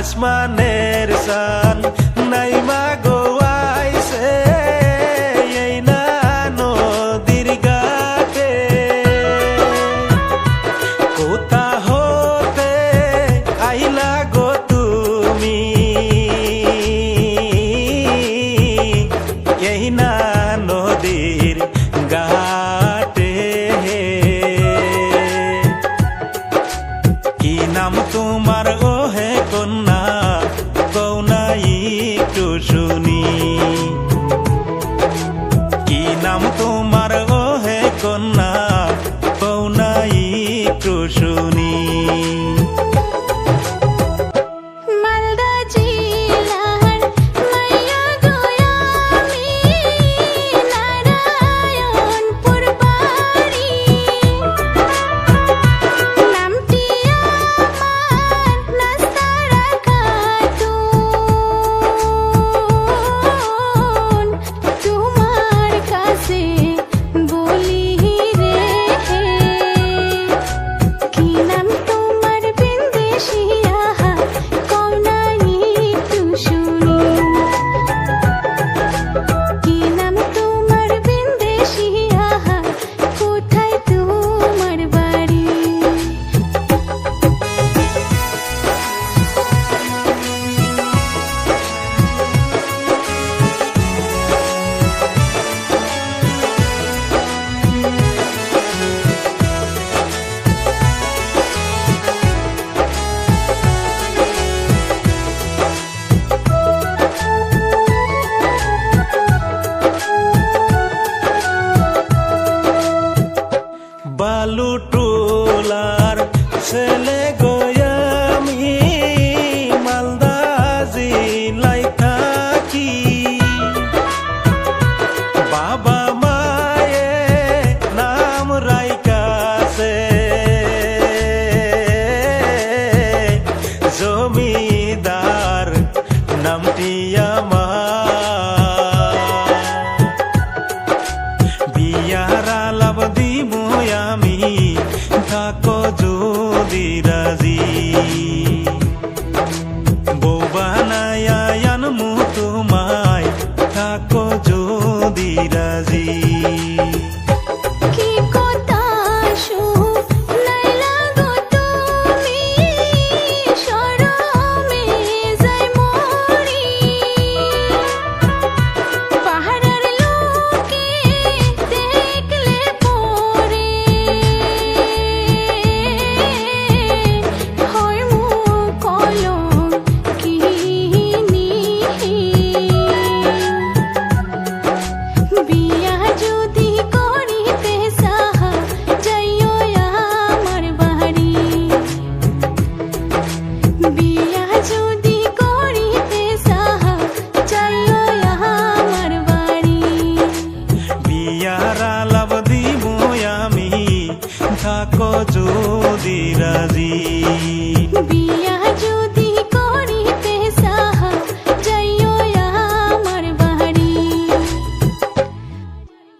আসমানের সান நம் বাংলার ছেলে বিরাজি বৌবানায়ান মু তোমায় থাকো যদি